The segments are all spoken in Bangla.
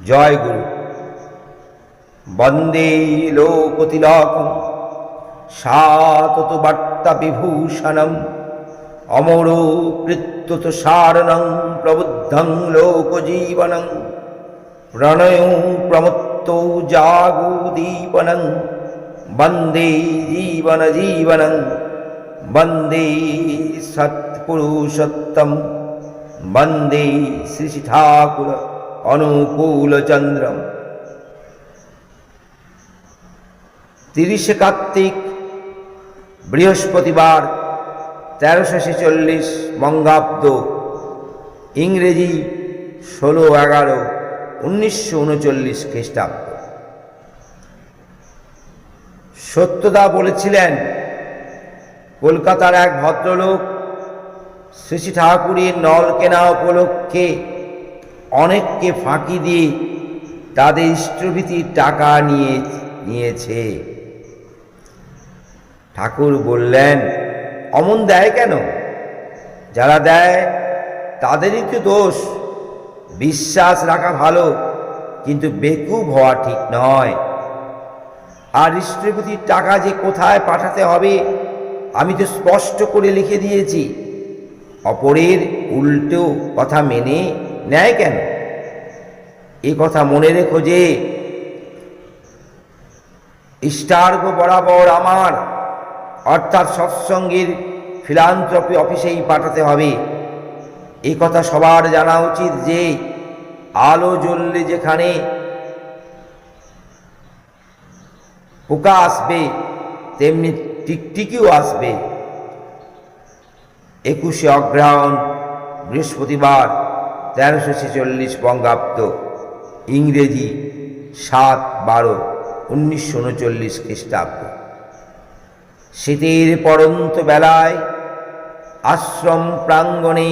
জয় গুরু। বন্দে লোকতিলকম, সাতত বার্তা বিভূষণম, অমর কৃত্যত সারণং প্রবুদ্ধং লোকজীবনং, প্রণয় প্রমত্ত জাগোদীপনং বন্দে জীবন জীবনং, বন্দে সৎপুরুষোত্তম, বন্দে শ্রী ঠাকুর। অনুকূলচন্দ্রম। তিরিশে কার্তিক, বৃহস্পতিবার, তেরোশো ছেচল্লিশ বঙ্গাব্দ, ইংরেজি, ষোলো এগারো, উনিশশো উনচল্লিশ খ্রিস্টাব্দ। সত্যদা বলেছিলেন, কলকাতার এক ভদ্রলোক, শ্রী ঠাকুরের নল কেনা উপলক্ষে অনেককে ফাঁকি দিয়ে তাদের ইষ্টভীতির টাকা নিয়ে, নিয়েছে। ঠাকুর বললেন, অমন দেয় কেন? যারা দেয়, তাদেরই তো দোষ। বিশ্বাস রাখা ভালো, কিন্তু বেকুব হওয়া ঠিক নয়। আর ইষ্টপতির টাকা যে কোথায় পাঠাতে হবে, আমি তো স্পষ্ট করে লিখে দিয়েছি। অপরের উল্টো কথা মেনে নেয় কেন? এ কথা মনে রেখো যে ইষ্টার্গ বরাবর আমার, অর্থাৎ সৎসঙ্গের ফিলান্থ্রপি অফিসেই পাঠাতে হবে। এ কথা সবার জানা উচিত যে, আলো জ্বললে যেখানে পোকা আসবে, তেমনি টিকটিকিও আসবে। একুশে অগ্রহায়ণ, বৃহস্পতিবার, তেরোশো ছেচল্লিশ বঙ্গাব্দ। ইংরেজি সাত বারো উনিশশো উনচল্লিশ খ্রিস্টাব্দ। শীতের পরন্ত বেলায় আশ্রম প্রাঙ্গণে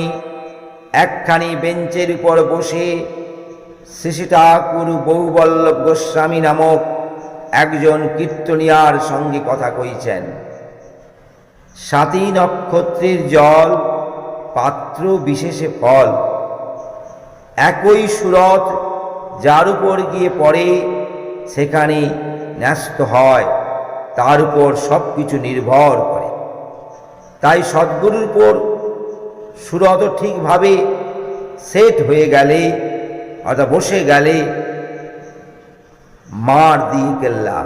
একখানি বেঞ্চের উপর বসে শ্রী ঠাকুর বৌবল্লভ গোস্বামী নামক একজন কীর্তনিয়ার সঙ্গে কথা কইছেন। সাতই নক্ষত্রের জল পাত্র বিশেষে ফল, একই সুরত যার উপর গিয়ে পড়ে, সেখানে ন্যস্ত হয়, তার উপর সব কিছু নির্ভর করে। তাই সদ্গুরুর উপর সুরত ঠিকভাবে সেট হয়ে গেলে, অর্থাৎ বসে গেলে, মার দিয়ে কেল্লা।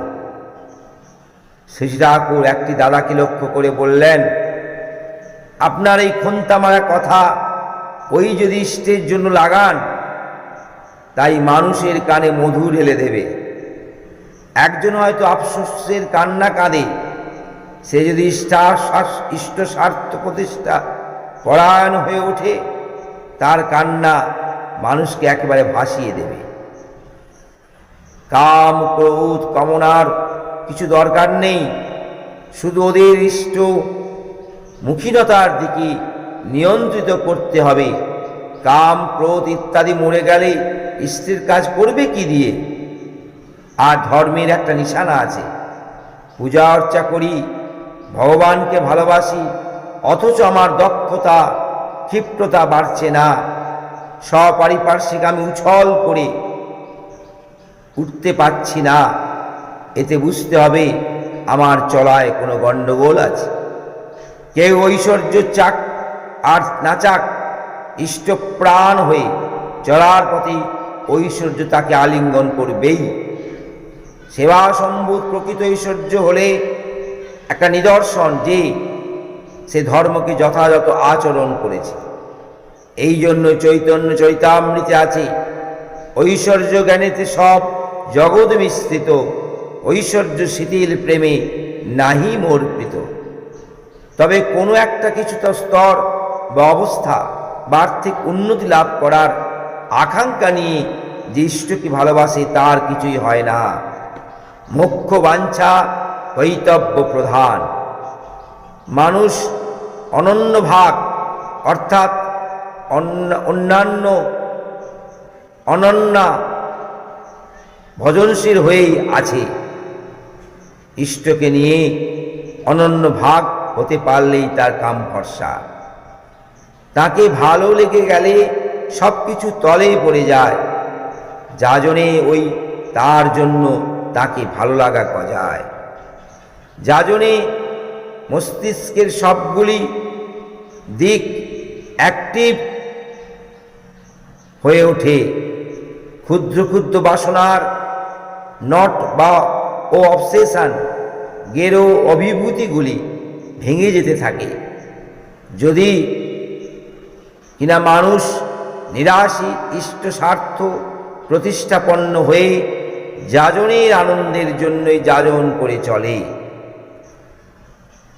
শ্রী ঠাকুর একটি দাদাকে লক্ষ্য করে বললেন, আপনার এই খন্তা মারা কথা ওই যদি ইষ্টের জন্য লাগান তাই মানুষের কানে মধু ঢেলে দেবে। একজন হয়তো আফসোসের কান্না কাঁদে। সে যদি ইষ্টা স্বার্থ প্রতিষ্ঠা পরায়ণ হয়ে ওঠে, তার কান্না মানুষকে একেবারে ভাসিয়ে দেবে। কাম, ক্রোধ, কামনার কিছু দরকার নেই। শুধু ওদের ইষ্ট মুখীনতার দিকে নিয়ন্ত্রিত করতে হবে। কাম, ক্রোধ ইত্যাদি মরে গেলে স্ত্রীর কাজ করবে কি দিয়ে? আর ধর্মের একটা নিশানা আছে। পূজা অর্চা করি, ভগবানকে ভালোবাসি, অথচ আমার দক্ষতা, ক্ষিপ্রতা বাড়ছে না। সপারিপার্শ্বিক আমি উছল করে উঠতে পারছি না। এতে বুঝতে হবে আমার চলায় কোনো গণ্ডগোল আছে। কেউ ঐশ্বর্য চাক আর নাচাক ইষ্টপ্রাণ হয়ে চলার পথে ঐশ্বর্য তাকে আলিঙ্গন করবেই। সেবা সম্ভূত প্রকৃত ঐশ্বর্য হলে একটা নিদর্শন যে সে ধর্মকে যথাযথ আচরণ করেছে। এই জন্য চৈতন্য চৈতামৃতে আছে, ঐশ্বর্য জ্ঞানেতে সব জগৎ মিশ্রিত, ঐশ্বর্য শিথিল প্রেমে নাহি মর্পিত। তবে কোনো একটা কিছুটা স্তর বা অবস্থা বা আর্থিক উন্নতি লাভ করার আকাঙ্ক্ষা নিয়ে যে ইষ্টকে ভালোবাসে তার কিছুই হয় না। মুখ্য বাঞ্ছা কৈতব্য প্রধান। মানুষ অনন্য ভাগ, অর্থাৎ অন্যান্য, অনন্যা ভজনশীল হয়েই আছে। ইষ্টকে নিয়ে অনন্য ভাগ হতে পারলেই তার কাম ভরসা। তাকে ভালো লেগে গেলে সব কিছু তলে পড়ে যায়। যাজনে ওই তার জন্য তাকে ভালো লাগা গজায়। যাজনে মস্তিষ্কের সবগুলি দিক অ্যাক্টিভ হয়ে ওঠে। ক্ষুদ্র ক্ষুদ্র বাসনার নট বা ও অবসেশন গেরো অভিভূতিগুলি ভেঙে যেতে থাকে। যদি কিনা মানুষ নিরাশী, ইষ্ট স্বার্থ প্রতিষ্ঠাপন্ন হয়ে যাজনের আনন্দের জন্যই যাজন করে চলে।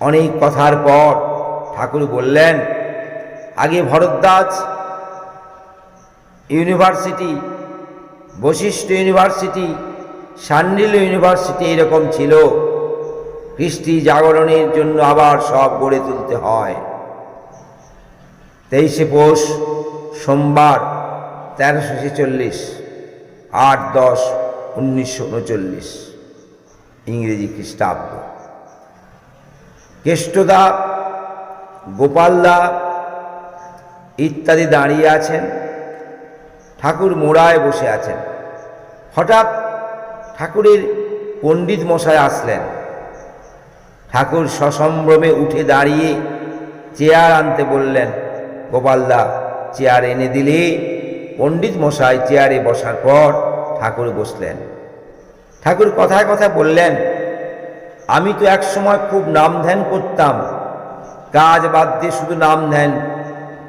অনেক কথার পর ঠাকুর বললেন, আগে Bharadwaj university, Vashishtha university Sandil university এরকম ছিল। কৃষ্টি জাগরণের জন্য আবার সব গড়ে তুলতে হয়। তেইশে পৌষ সোমবার তেরোশো ছেচল্লিশ আট দশ উনিশশো উনচল্লিশ। ইংরেজি খ্রিস্টাব্দ। কেষ্টদা, গোপালদা ইত্যাদি দাঁড়িয়ে আছেন। ঠাকুর মোড়ায় বসে আছেন। হঠাৎ ঠাকুরের পণ্ডিত মশাই আসলেন। ঠাকুর সসম্ভ্রমে উঠে দাঁড়িয়ে চেয়ার আনতে বললেন, গোপালদা চেয়ার এনে দিলে পণ্ডিত মশাই চেয়ারে বসার পর ঠাকুর বসলেন। ঠাকুর কথায় কথায় বললেন, আমি তো এক সময় খুব নাম ধ্যান করতাম, কাজ বাদ দিয়ে শুধু নাম ধ্যান।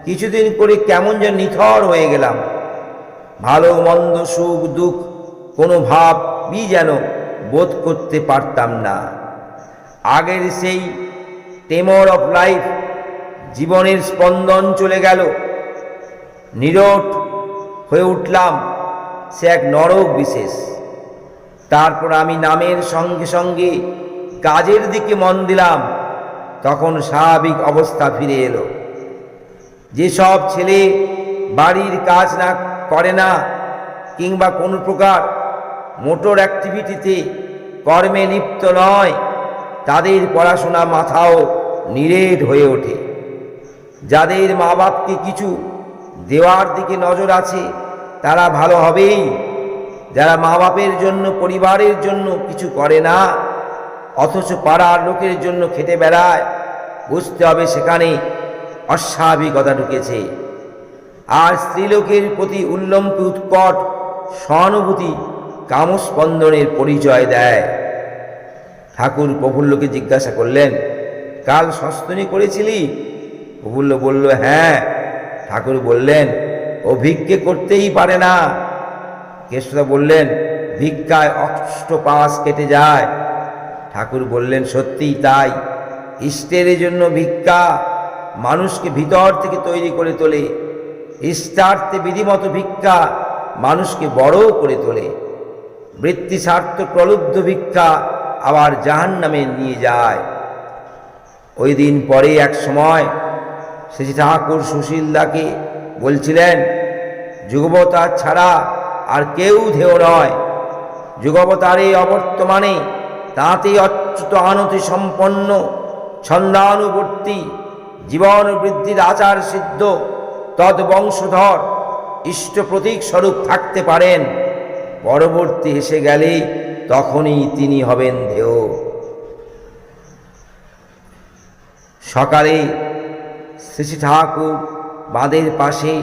কিছুদিন করে কেমন যেন নিথর হয়ে গেলাম। ভালো, মন্দ, সুখ, দুঃখ, কোনো ভাবই যেন বোধ করতে পারতাম না। আগের সেই টেমর অফ লাইফ, জীবনের স্পন্দন চলে গেল। নিরট হয়ে উঠলাম সে এক নরক বিশেষ। তারপর আমি নামের সঙ্গে সঙ্গে কাজের দিকে মন দিলাম, তখন স্বাভাবিক অবস্থা ফিরে এলো। যেসব ছেলে বাড়ির কাজ না করে না, কিংবা কোনো প্রকার মোটর অ্যাক্টিভিটিতে কর্মে লিপ্ত নয়, তাদের পড়াশোনা মাথাও নিরেট হয়ে ওঠে। যাদের মা বাপকে কিছু দেওয়ার দিকে নজর আছে, তারা ভালো হবেই। যারা মা বাপের জন্য, পরিবারের জন্য কিছু করে না, অথচ পাড়ার লোকের জন্য খেটে বেড়ায়, বুঝতে হবে সেখানে অস্বাভাবিকতা ঢুকেছে। আর স্ত্রীলোকের প্রতি উল্লম্ব উৎকট সহানুভূতি কামস্পন্দনের পরিচয় দেয়। ঠাকুর প্রফুল্লকে জিজ্ঞাসা করলেন, কাল সস্তনী করেছিলি? প্রফুল্ল বলল হ্যাঁ। ঠাকুর বললেন, ও ভিক্ষে করতেই পারে না। কেষ্টদা বললেন, ভিক্ষায় অষ্ট পাশ কেটে যায়। ঠাকুর বললেন, সত্যিই তাই। ইষ্টের জন্য ভিক্ষা মানুষকে ভিতর থেকে তৈরি করে তোলে। ইষ্টার্থে বিধিমত ভিক্ষা মানুষকে বড় করে তোলে। বৃত্তি স্বার্থ প্রলুব্ধ ভিক্ষা আবার জাহান নামে নিয়ে যায়। ওই দিন পরে এক সময় শ্রী ঠাকুর সুশীলদাকে বলছিলেন, যুগবতার ছাড়া আর কেউ ধেয় নয়। যুগবতারে অবর্তমানে তাঁতেই অচ্যুত আনতি সম্পন্ন, ছন্দানুবর্তী, জীবন বৃদ্ধির আচার সিদ্ধ, তদ বংশধর ইষ্ট প্রতীক স্বরূপ থাকতে পারেন। পরবর্তী এসে গেলে তখনই তিনি হবেন ধেয় সকালে শ্রী ঠাকুর বাঁধের পাশে,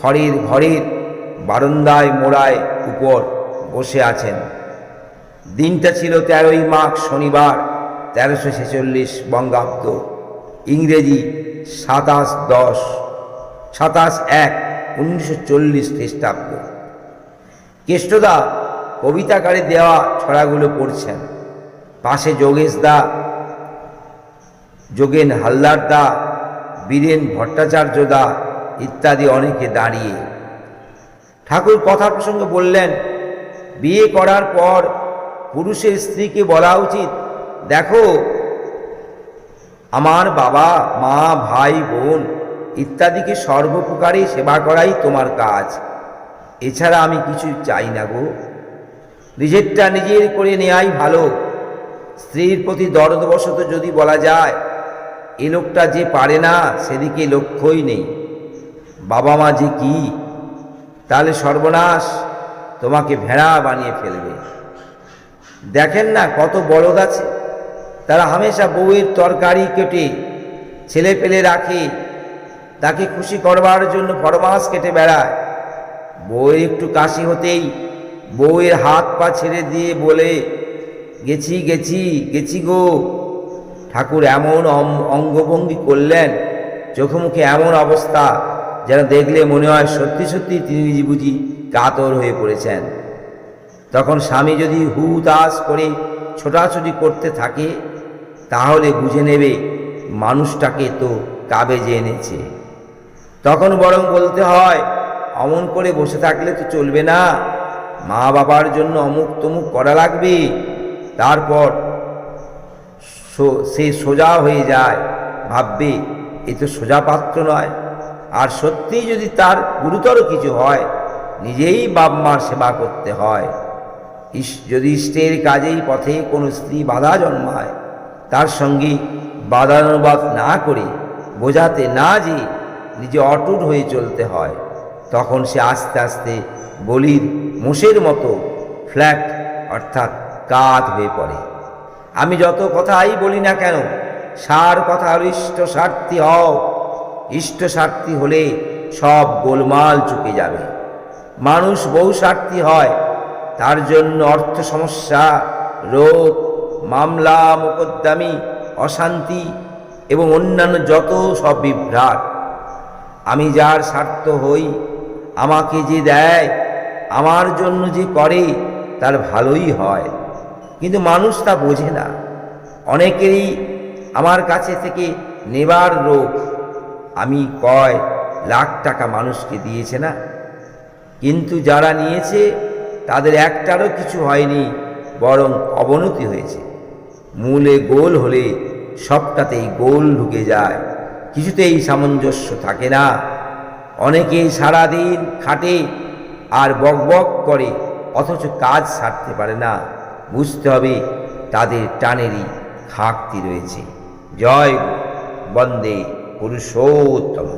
খড়ের ঘরের বারান্দায় মোড়ায় উপর বসে আছেন। দিনটা ছিল তেরোই মাঘ শনিবার, তেরোশো ছেচল্লিশ বঙ্গাব্দ। ইংরেজি সাতাশ দশ, সাতাশ এক উনিশশো চল্লিশ খ্রিস্টাব্দ। কেষ্টদা কবিতাকারে দেওয়া ছড়াগুলো পড়ছেন। পাশে যোগেশ দা যোগেন হালদার দা বীরেন ভট্টাচার্য দা ইত্যাদি অনেকে দাঁড়িয়ে। ঠাকুর কথা প্রসঙ্গে বললেন, বিয়ে করার পর পুরুষের স্ত্রীকে বলা উচিত, দেখো, আমার বাবা, মা, ভাই, বোন ইত্যাদিকে সর্বপ্রকারে সেবা করাই তোমার কাজ। এছাড়া আমি কিছু চাই না গো। নিজেরটা নিজের করে নেয়াই ভালো। স্ত্রীর প্রতি দরদবশত যদি বলা যায় এ লোকটা যে পারে না, সেদিকে লক্ষ্যই নেই। বাবা মা যে কি? তাহলে সর্বনাশ, তোমাকে ভেড়া বানিয়ে ফেলবে। দেখেন না কত বলদ আছে। তারা হামেশা বউয়ের তরকারি কেটে, ছেলে পেলে রাখে। তাকে খুশি করবার জন্য ফরমাস কেটে বেড়ায়। বউয়ের একটু কাশি হতেই বউয়ের হাত পা ছেড়ে দিয়ে বলে, গেছি গেছি গেছি গো। ঠাকুর এমন অঙ্গভঙ্গি করলেন চোখে মুখে এমন অবস্থা যেন দেখলে মনে হয় সত্যি সত্যি তিনি বুঝি কাতর হয়ে পড়েছেন। তখন স্বামী যদি হু তাস করে ছোটাছুটি করতে থাকে, তাহলে বুঝে নেবে মানুষটাকে তো কাবেজে এনেছে। তখন বরং বলতে হয়, অমন করে বসে থাকলে তো চলবে না মা বাবার জন্য অমুক তমুক করা লাগবে। তারপর সো- সোজা হয়ে যায়, ভাববে, এ তো সোজা পাত্র নয়। আর সত্যিই যদি তার গুরুতর কিছু হয়, নিজেই বাপ মার সেবা করতে হয়। ইস- যদি ইষ্টের কাজেই পথে কোনো স্ত্রী বাধা জন্মায়, তার সঙ্গে বাদানুবাদ না করে, বোঝাতে না যে নিজে অটুট হয়ে চলতে হয়, তখন সে আস্তে আস্তে বলির মোষের মতো ফ্ল্যাট অর্থাৎ কাত হয়ে পড়ে। আমি যত কথাই বলি না কেন, সার কথা হল ইষ্ট স্বার্থী হও। ইষ্ট স্বার্থী হলে সব গোলমাল চুকে যাবে। মানুষ বহু স্বার্থী হয়, তার জন্য অর্থ সমস্যা, রোগ, মামলা, মোকদ্দামি, অশান্তি এবং অন্যান্য যত সব বিভ্রাট। আমি যার স্বার্থ হই, আমাকে যে দেয়, আমার জন্য যে করে, তার ভালোই হয়। কিন্তু মানুষ তা বোঝে না। অনেকেরই আমার কাছে থেকে নেবার রোগ। আমি কয় লাখ টাকা মানুষকে দিয়েছে না? কিন্তু যারা নিয়েছে, তাদের একটারও কিছু হয়নি, বরং অবনতি হয়েছে। মূলে গোল হলে সবটাতেই গোল ঢুকে যায়। কিছুতেই সামঞ্জস্য থাকে না। অনেকেই সারাদিন খাটে আর বকবক করে, অথচ কাজ সারতে পারে না। বুঝতে হবে তাদের টানেরই খাকতি রয়েছে। জয় বন্দে পুরুষোত্তম।